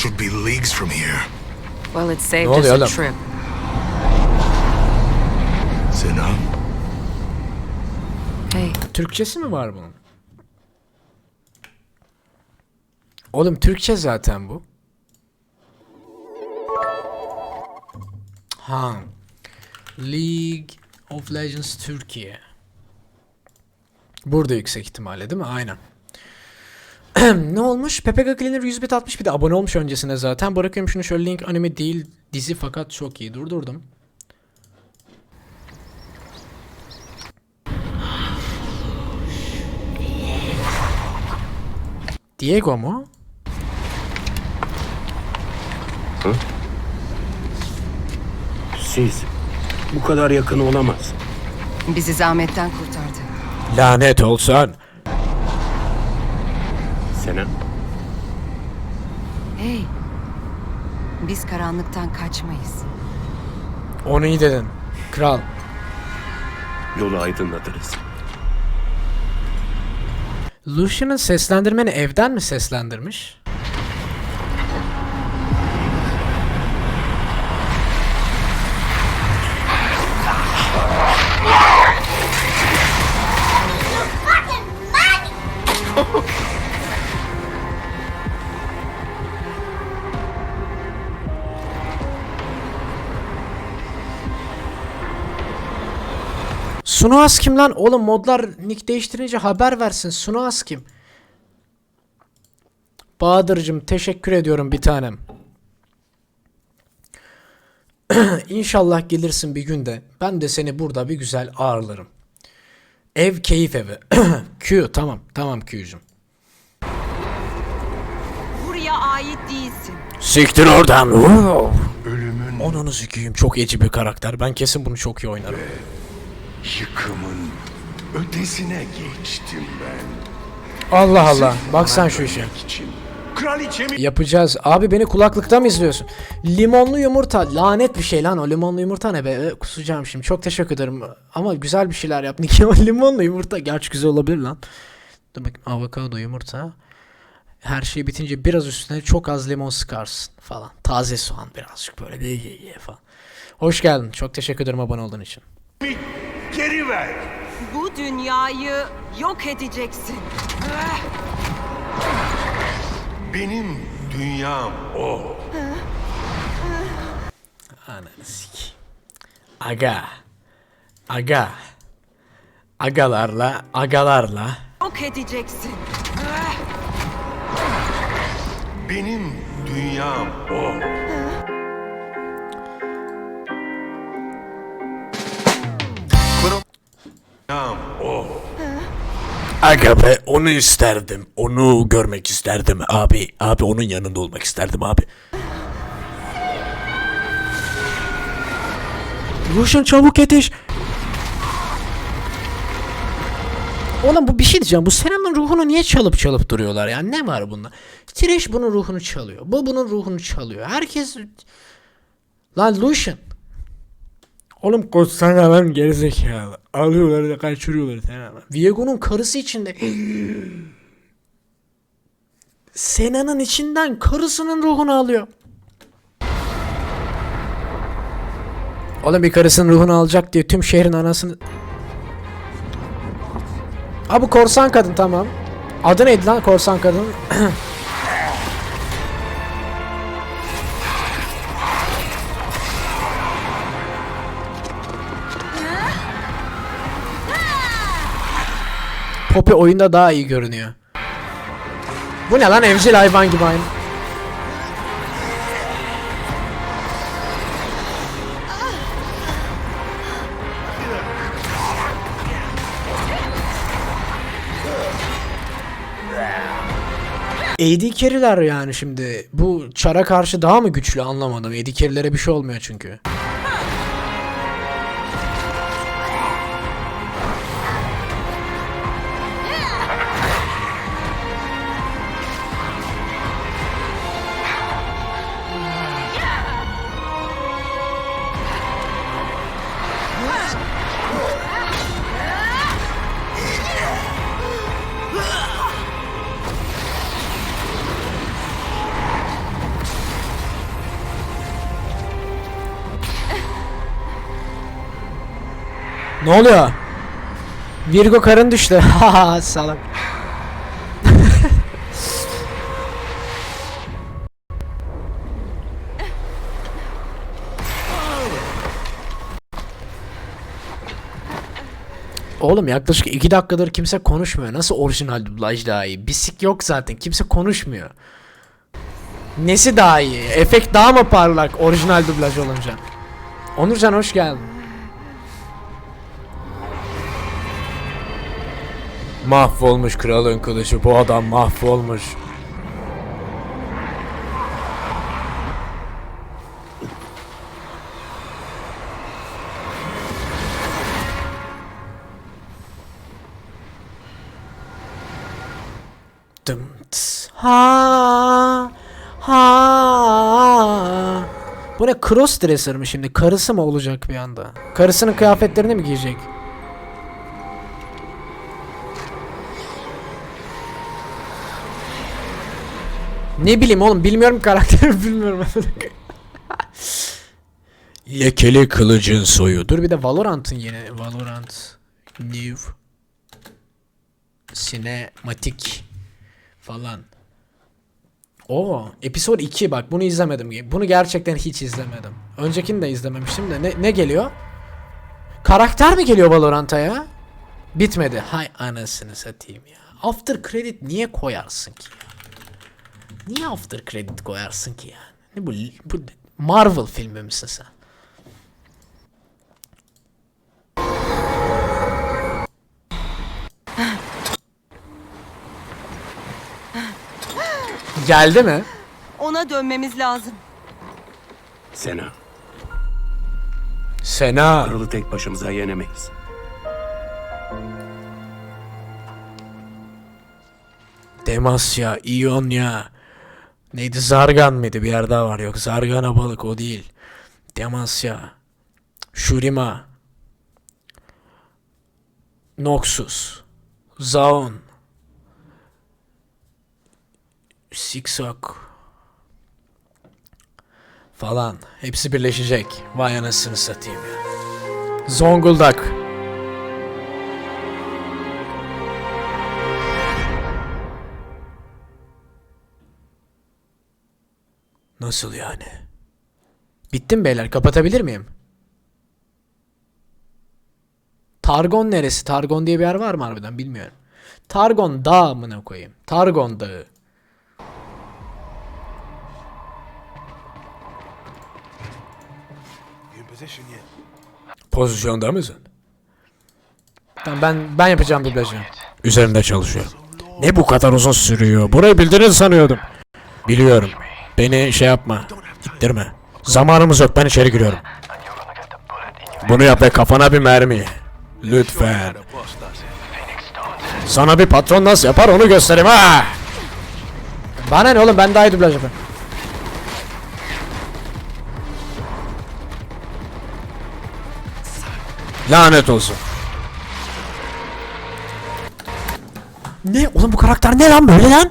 should be leagues from here. Well, it saved us a trip. Sinan? Hey, Türkçesi mi var bunun? Oğlum Türkçe zaten bu. Ha. League of Legends Türkiye. Burada yüksek ihtimalle değil mi? Aynen. ne olmuş? Pepe Cleaner 100 bit atmış bir de abone olmuş öncesine zaten. Bırakıyorum şunu şöyle link anime değil dizi fakat çok iyi. Durdurdum. Diego mu? Siz bu kadar yakın olamaz. bizi zahmetten kurtardı. Lanet olsun. Sena, Hey, biz karanlıktan kaçmayız. Onu iyi dedin. Kral. yolu aydınlatırız. Lucian'ın seslendirmeni evden mi seslendirmiş? Sunuas kim lan? Oğlum modlar nick değiştirince haber versin. Sunuas kim? Bahadır'cım teşekkür ediyorum bir tanem. İnşallah gelirsin bir günde. Ben de seni burada bir güzel ağırlarım. Ev keyif evi. Q tamam tamam Q'cum. Buraya ait değilsin. Siktir oradan. Ölümün, Onunu sikeyim. Çok eci bir karakter. Ben kesin bunu çok iyi oynarım. Yıkımın ötesine geçtim ben. Allah Allah. Bak sen şu işe. için. Kraliçemi Yapacağız. Abi beni kulaklıkta mı izliyorsun? Limonlu yumurta. Lanet bir şey lan o limonlu yumurta ne be? Kusacağım şimdi. Çok teşekkür ederim. Ama güzel bir şeyler yap. Limonlu yumurta. Gerçi güzel olabilir lan. Dur bakayım. Avokado yumurta. Her şey bitince biraz üstüne çok az limon sıkarsın falan. Taze soğan birazcık böyle ye ye falan. Hoş geldin. Çok teşekkür ederim abone olduğun için. Geri ver. Bu dünyayı yok edeceksin. Benim dünyam o. Ananı sik. Aga. Aga. Agalarla, agalarla. Yok edeceksin. Benim dünyam o. Aga be onu isterdim. Onu görmek isterdim abi. Abi onun yanında olmak isterdim abi. Ruşen çabuk yetiş. Oğlum bu bir şey diyeceğim. Bu Sena'nın ruhunu niye çalıp çalıp duruyorlar ya? Ne var bunda? Trish bunun ruhunu çalıyor. Bu bunun ruhunu çalıyor. Herkes... Lan Lucian. Oğlum koşsana lan gerizekalı. Alıyorlar da kaçırıyorlar seni ama. Viego'nun karısı içinde. Sena'nın içinden karısının ruhunu alıyor. Oğlum bir karısının ruhunu alacak diye tüm şehrin anasını... Ha bu korsan kadın tamam. Adı neydi lan korsan kadın? Poppy oyunda daha iyi görünüyor. Bu ne lan evcil hayvan gibi aynı. AD carry'ler yani şimdi. Bu çara karşı daha mı güçlü anlamadım. AD carry'lere bir şey olmuyor çünkü. Ne oluyor? Virgo karın düştü. Haha salak. Oğlum yaklaşık 2 dakikadır kimse konuşmuyor. Nasıl orijinal dublaj daha iyi? Bisik yok zaten. Kimse konuşmuyor. Nesi daha iyi? Efekt daha mı parlak orijinal dublaj olunca? Onurcan hoş geldin. Mahvolmuş kralın kılıcı. Bu adam mahvolmuş. Dım. Ha ha. Bu ne cross dresser mi şimdi? Karısı mı olacak bir anda? Karısının kıyafetlerini mi giyecek? Ne bileyim oğlum bilmiyorum karakteri bilmiyorum. Lekeli kılıcın soyu. Dur bir de Valorant'ın yeni Valorant New Sinematik falan. Oo, episode 2 bak bunu izlemedim. Bunu gerçekten hiç izlemedim. Öncekini de izlememiştim de ne, ne geliyor? Karakter mi geliyor Valorant'a ya? Bitmedi. Hay anasını satayım ya. After credit niye koyarsın ki ya? Niye after credit koyarsın ki yani? Ne bu, bu Marvel filmi misin sen? Geldi mi? Ona dönmemiz lazım. Sena, Sena. kralı tek başımıza yenemeyiz. Demasya, İonya. Neydi Zargan mıydı? Bir yer daha var. Yok Zargana balık o değil. Demasya. Shurima. Noxus. Zaun. Siksok. Falan. Hepsi birleşecek. Vay anasını satayım ya. Zonguldak. Nasıl yani? Bittim beyler kapatabilir miyim? Targon neresi? Targon diye bir yer var mı harbiden bilmiyorum. Targon dağı mı koyayım? Targon dağı. Pozisyonda mısın? Tamam ben ben yapacağım dublajı. Üzerinde çalışıyor. Ne bu kadar uzun sürüyor? Burayı bildiğinizi sanıyordum. Biliyorum. Beni şey yapma. İttirme. Zamanımız yok ben içeri giriyorum. Bunu yap ve kafana bir mermi. Lütfen. Sana bir patron nasıl yapar onu göstereyim ha. Bana ne oğlum ben daha iyi dublaj yaparım. Lanet olsun. Ne? Oğlum bu karakter ne lan böyle lan?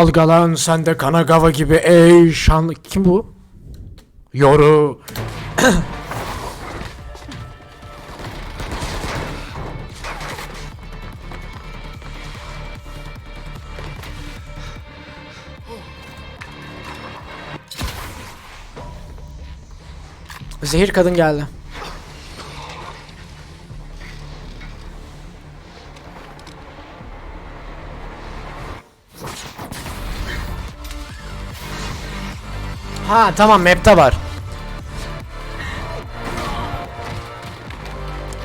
Dalgalan sen de Kanagawa gibi ey şanlı... Kim bu? Yoru. Zehir kadın geldi. Ha tamam map'te var.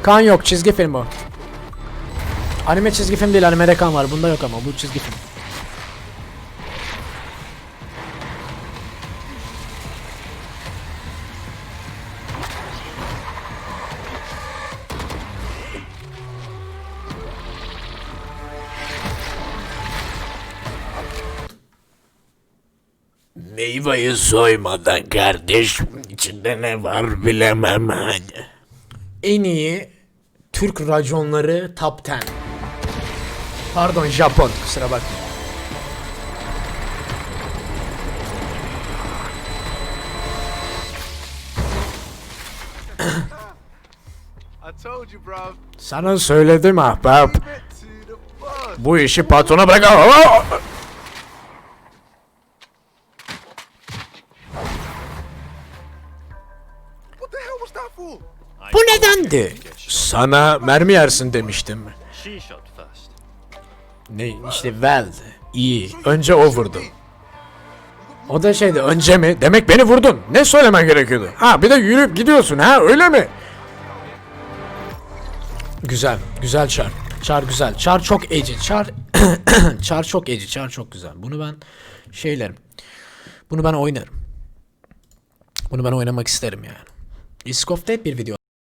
Kan yok çizgi film bu. Anime çizgi film değil animede kan var. Bunda yok ama bu çizgi film. Meyveyi soymadan kardeş içinde ne var bilemem hani. En iyi Türk raconları top 10. Pardon Japon kusura bakma. I told you, bro. Sana söyledim ahbap. Bu işi patrona bırak. Nedendi? Sana mermi yersin demiştim. Ne işte well. İyi. Önce o vurdu. O da şeydi önce mi? Demek beni vurdun. Ne söylemen gerekiyordu? Ha bir de yürüyüp gidiyorsun ha öyle mi? Güzel. Güzel çar. Çar güzel. Çar çok eci. Çar çar çok eci. Çar çok güzel. Bunu ben şeylerim. Bunu ben oynarım. Bunu ben oynamak isterim yani. Risk of Dead bir video